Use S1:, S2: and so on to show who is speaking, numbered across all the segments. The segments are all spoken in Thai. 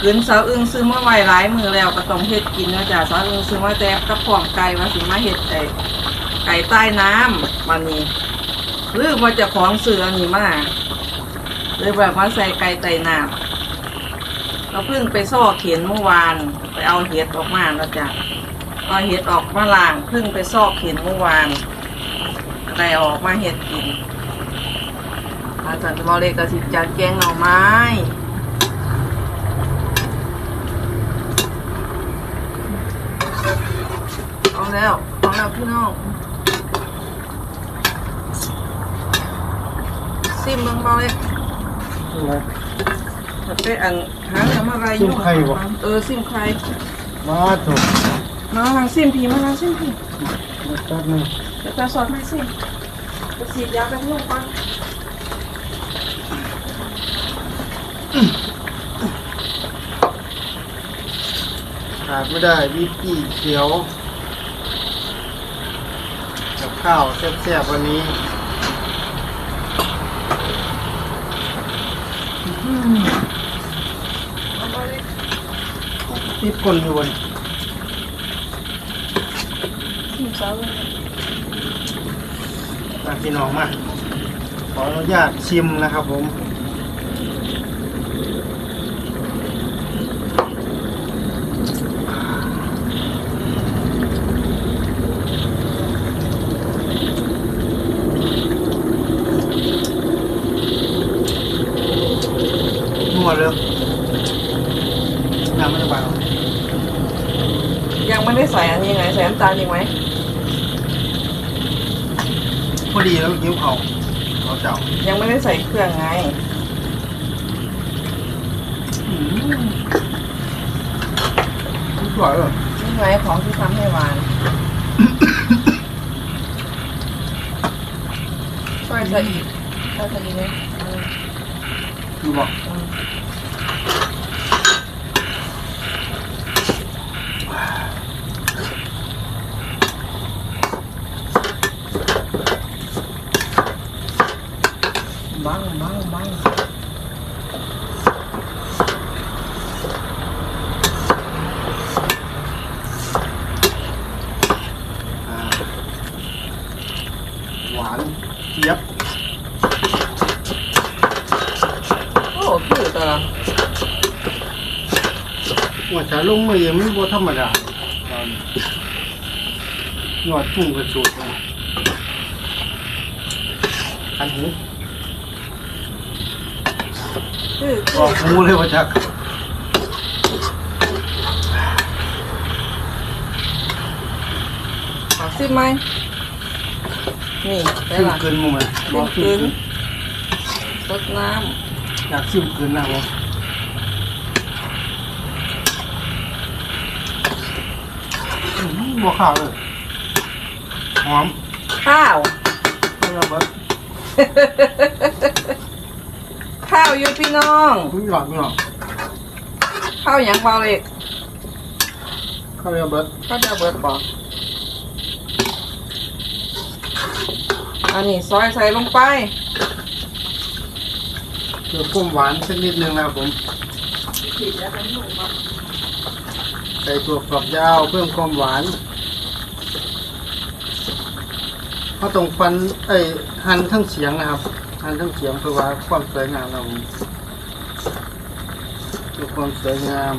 S1: ขืนสาวอึ้งซื้อเมาไว้หลายมือแล้วก็ต้องเฮ็ดกินนะจ๊ะสาวอึ้งซื้อมาแต่กระป๋องไก่มาสิมาเฮ็ดไก่ไก่ใต้น้ำวันนี้หรือมาจะของเสืออันนี้มาเลยแบบมาใส่ไก่ใต้น้ำเราเพิ่งไปซ่อเข็นเมื่อวานไปเอาเห็ดออกมาแล้วจ้ะเอาเห็ดออกมาล่างเพิ่งไปซ่อเข็นเมื่อวานได้ออกมาเห็ดกินอาจารย์จะบอกเลยกระสิจัดแกงหน่อไม้ เอา แล้วเอาแล้วพี่น้องซิมเบิ่งเบาเลยถ้าเป็นอันหาเรื่องอะไร
S2: ซิมไข่บ่
S1: เออซิมไข่
S2: มาถูก
S1: มาทางซิมพีมาทางซิมพี
S2: มาแป๊บนึง
S1: เดี๋ยวจะสอนให้ซิมจะฉีดยาไปให้ลูกก่อน
S2: ขาดไม่ได้วิปปี้เขียวกับ ข้าวแซ่บๆวันนี้ติดคนอยู่บน
S1: สาว
S2: มาพี่น้องมา ขออนุญาตชิมนะครับผม นวดเลยน้ำไม่ได้ไปหรอก
S1: ยังไม่ได้ใส่อันนี้ไงใส่น้ำตาลอีกไหม
S2: พอ ดีแล้วยิ้วเขาเขาเจ้า
S1: ยังไม่ได้ใส่เครื่องไง
S2: สวยเลย
S1: นี่ไงของที่ทำให้หวานช่วยใส่อีกช่วยใส่อีกไหมเออ
S2: ดูบอก
S1: บังบังบัง
S2: อ่าหวานเจี๊ยบ
S1: โอ้คือแต่ละ
S2: หัวใจลงมือยังไม่บ่ธรรมดาตอนหนวดพุ่งกระสุดนะคันหู
S1: คื อ
S2: อ
S1: คือ
S2: อกหูเลยว่าจัก
S1: ขอซิมไหมนี่ได้
S2: ซิม
S1: ละ
S2: เกินมึงเลยบอก
S1: ซิ
S2: ซิ
S1: ม
S2: ม
S1: เกิน
S2: เกิน
S1: รดน้
S2: อยากซิมเกินนะผมอื้อหือบัวขาวเลยหอมำ
S1: ข้าว
S2: ไม่ระเบิด
S1: ข้าวอยู่พี่น้อง
S2: ทุกหยอดไม่หรอก
S1: ข้าวหยังเบาเล็ก
S2: ข้าวระเบิด
S1: ข้าวจะเบิดบอกอันนี้ซอยใส่ลงไป
S2: เพื่อความหวานสักนิดนึงนะครับผม ใส่ตัวฝักยาวเพิ่มความหวานเขาต้องฟันเอ้ยหั่นทั้งเสียงนะครับ หั่นทั้งเสียงเพื่อว่าความสวยงามเราเพื่อความสวยงาม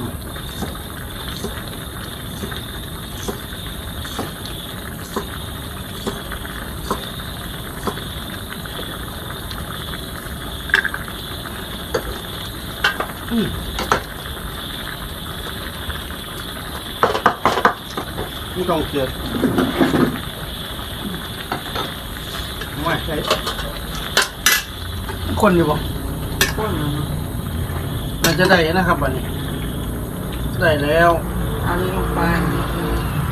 S2: อืมนี่ต้องเกลือไม่ใช่ คนอยู่บ่
S1: ข้นนะเนาะ
S2: มันจะได้นะครับวันนี้ ได้แล้ว
S1: เอันนี้ลงไป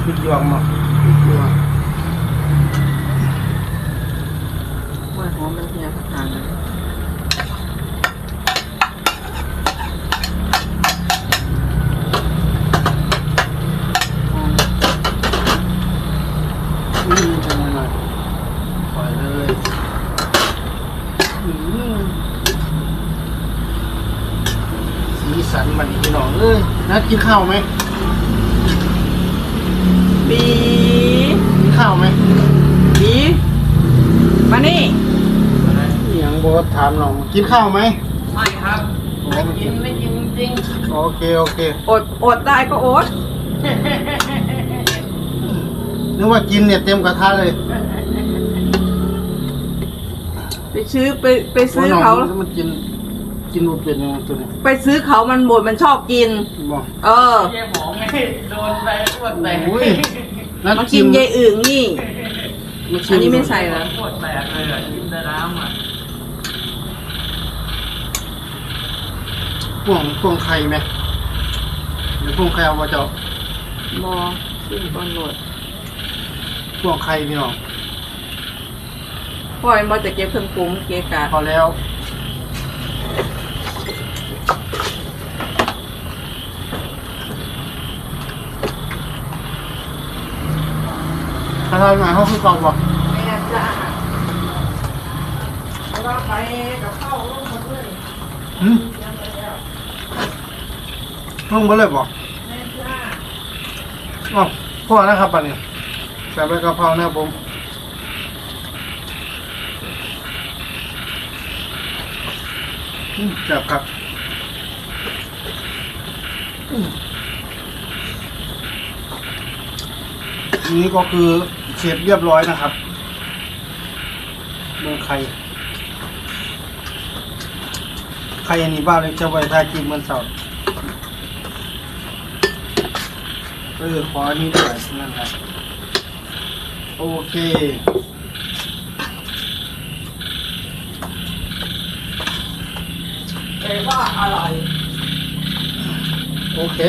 S2: พริกหยวกมา
S1: พริกหยวกว่าหอมมันเหี่ยสักทางเลย
S2: อืมจังหน่อยปล่อยเลยอืมสี สันมันพี่น้องเอ้ย นัดกินข้าวไหม
S1: บี
S2: กินข้าวไหม
S1: บีมานี่
S2: อหย่างโบทถามน้องกินข้าวไหม
S1: ไม่ครับ
S2: โอ
S1: กินไม่กินจริง
S2: โอเคโอเค
S1: อดอดได้ก็อด
S2: นึกว่ากินเนี่ยเต็มกระทะเลย
S1: ไปซื้อไปไปซื้อเขา
S2: โน้งมันกิน กินรูเป็นยังไงตัวนี้
S1: ไปซื้อเขามันบ่นมันชอบกิน
S2: บอก
S1: เออ
S3: เจ๊หมองไม่โดนไปปวดแตก
S2: โอ้ย นัด
S1: มา
S2: ชิ
S1: กิน
S2: ม
S1: ยายอึ่งนี่
S2: มาชิ
S1: อันนี้ไม่ใส่เหรอ
S3: ปวดแตกเลยอะกินแต่น้ำอะ
S2: พ่วงพ่วงไข่ไหมหรือพ่วงไข่เอามาเจ้า
S1: บอซื้อก่อนโหลด
S2: พ่วงไข่พี่น้อง
S1: พ่อยมาจะเก็บเครื่องปรุงเกะกะ
S2: พอแล้ว ถ้าทำงานเขาคือเก่าบ่
S1: แม่จ้าเราไปกับข้าวลงหมดเลย
S2: หืมลงไปเลยบ่
S1: แม่จ้า
S2: อ๋อพ่อนะครับปันนี้ใส่ใบกะเพรานะครับผมอืมจับครับอืมอันนี้ก็คือ เสร็จเรียบร้อยนะครับเมืองไข่ไข่อันนี้บ้านเลยจะไว้ทากินมันเสาร์เออขออันนี้ด้วยนั่นครับโอเค
S1: แต่ว่าอร่อย
S2: โอเค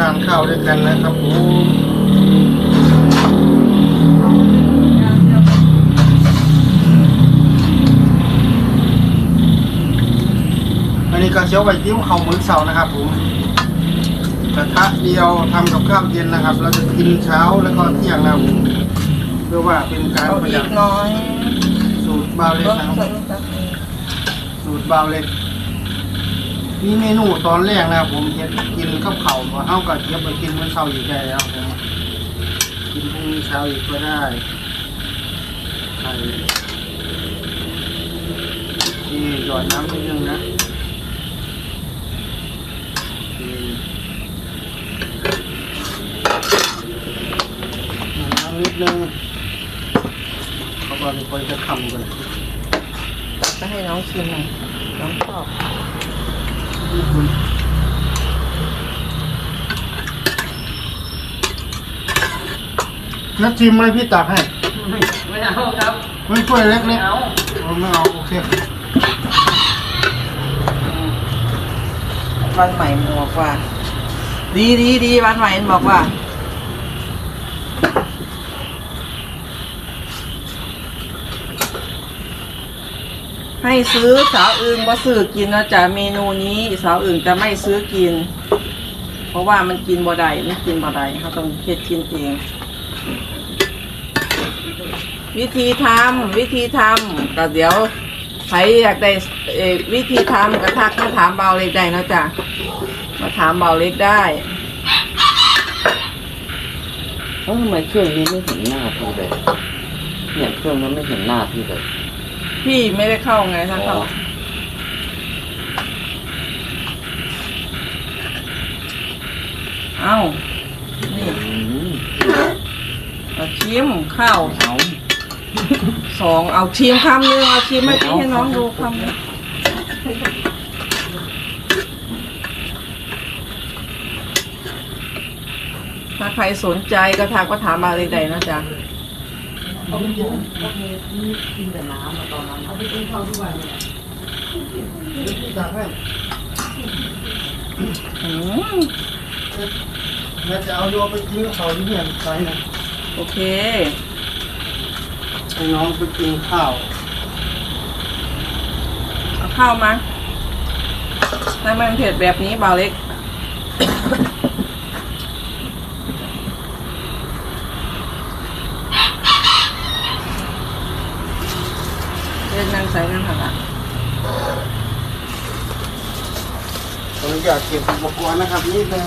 S2: ทานข้าวด้วยกันนะครับผมอันนี้ก็เชียวไว้ติ้วข้าวมื้อเช้านะครับผมกระทะเดียวทำกับข้าวเย็นนะครับ เราจะกินเช้าแล้วก็เที่ยงนะครับผมเพื่อว่าเป็นการ
S1: เอา
S2: ประ
S1: อี
S2: หยั
S1: ก
S2: ด
S1: น้อย
S2: สูตรบาวเล็ก
S1: ต้อง
S2: นะครับ
S1: ใส่ตักนี้
S2: สูตรบาวเล็ก มีเมนูตอนแรกนะครับ ผมเฮ็ดกินข้าวเข่ามาเอากับเทียบไปกินมื้อเช้าอีกได้แล้วผมกินพรุ่งนี้เช้าอีกก็ได้ไข่นี่หยอดน้ำนิดนึงนะน้ำนิดนึงเขาบอกเลยคอยจะคำกัน
S1: จะให้น้องชิมหน่อยน้องชอบ
S2: นักชิมไหมพี่ตักให้
S3: ไม่เอาครับ
S2: ไม่ช่วยเล็ก
S3: ไม่
S2: ๆ
S3: เอา
S2: เอาไม่เอาโอเค
S1: วันใหม่บอกว่า ดีดีดีวันใหม่บอกว่า ให้ซื้อสาวอึงมาซื้อกินนะจ๊ะเมนูนี้ สาวอึงจะไม่ซื้อกิน เพราะว่ามันกินบ่ได้ไม่กินบ่ได้เขาต้องเฮ็ดกินเองวิธีทำวิธีทำก็เดี๋ยวใครอยากได้วิธีทำก็ทักมาถามเบาเล็กได้นะจ๊ะมาถามเบาเล็กได้
S3: เอ้าทำไมเครื่องนี้ไม่เห็นหน้าพี่เลยเนี่ยเครื่องนั้นไม่เห็นหน้าพี่เลย
S1: พี่ไม่ได้เข้าไงถ้าเข้า
S3: อ๋อ
S1: เอ้านี่
S3: อืม
S1: เอาชิมข้าว
S3: เอา
S1: สองเอาชิมคำนึงเอาชิมให้พี่ให้น้องดูคำนึงถ้าใครสนใจก็ทักมาถามมาเลยได้นะจ๊ะ
S2: เขาไม่กิเขา
S1: ไม่กิน
S2: แต่
S4: น้ำตอนนั้นเขาไปกินข้า
S2: วทุกวันเลยจากให้แม่จะเอาโยไปกินเขาที่เนี่ยไปนะ
S1: โอเค
S2: ให้น้องไปกินข้าว
S1: เอาข้าวมาทำไมมันเผ็ดแบบนี้บาวเล็ก ใส่กันค่ะละขอ
S2: อนุญากเก็บอุปกรณ์นะครับนี่เป็
S1: น